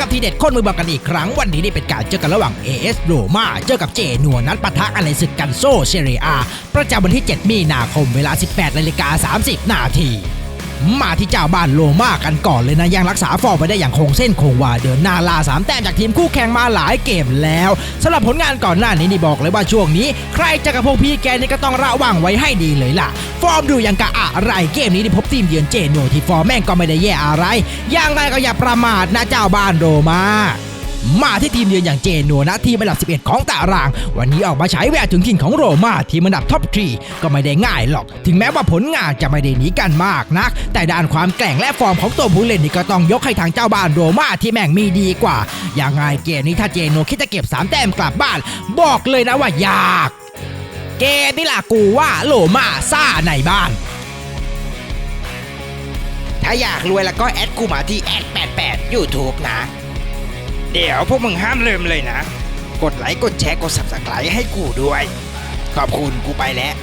กับทีเด็ดคนมือบอลกันอีกครั้งวันนี้นี่เป็นการเจอกันระหว่าง AS โรมาเจอกับเจนัวนัดปะทะอะไรศึกกันโซเชเรียประจำวันที่ 7 มีนาคมเวลา 18นาฬิกา30 นาที มาที่เจ้าบ้านโลมากันก่อนเลยนะ ยังรักษาฟอร์มไปได้อย่างคงเส้นคงวาเดินหน้าล่าสามแต้มจากทีมคู่แข่งมาหลายเกมแล้วสำหรับผลงานก่อนหน้านี้นี่บอกเลยว่าช่วงนี้ ใครจะกับพวกพี่แกนี่ก็ต้องระวังไว้ให้ดีเลยล่ะ ฟอร์มดูอย่างกะอะไรเกมนี้ที่พบทีมเยือนเจโนที่ฟอร์มแม่งก็ไม่ได้แย่อะไรอย่างไรก็อย่าประมาทนะเจ้าบ้านโรมา มาที่ทีมเยือนอย่างเจนัวนะทีมอันดับ 11 ของตาราง วันนี้ออกมาใช้แววถึงถิ่นของโรมาทีมอันดับท็อปทรีก็ไม่ได้ง่ายหรอก ถึงแม้ว่าผลงานจะไม่ได้หนีกันมากนัก แต่ด้านความแกร่งและฟอร์มของตัวผู้เล่นนี่ก็ต้องยกให้ทางเจ้าบ้านโรมาที่แม่งมีดีกว่าอย่างไงเกมนี้ถ้าเจนัวคิดจะเก็บ3แต้มกลับบ้าน บอกเลยนะว่ายาก เกมนี่ล่ะกูว่าโรมาซ่าในบ้านถ้าอยากรวยแล้วก็แอดกูมาที่แอด88 YouTube นะ เดี๋ยวพวกมึงห้ามลืมเลยนะ กดไลค์กดแชร์กด subscribe ให้กูด้วย ขอบคุณกูไปแล้ว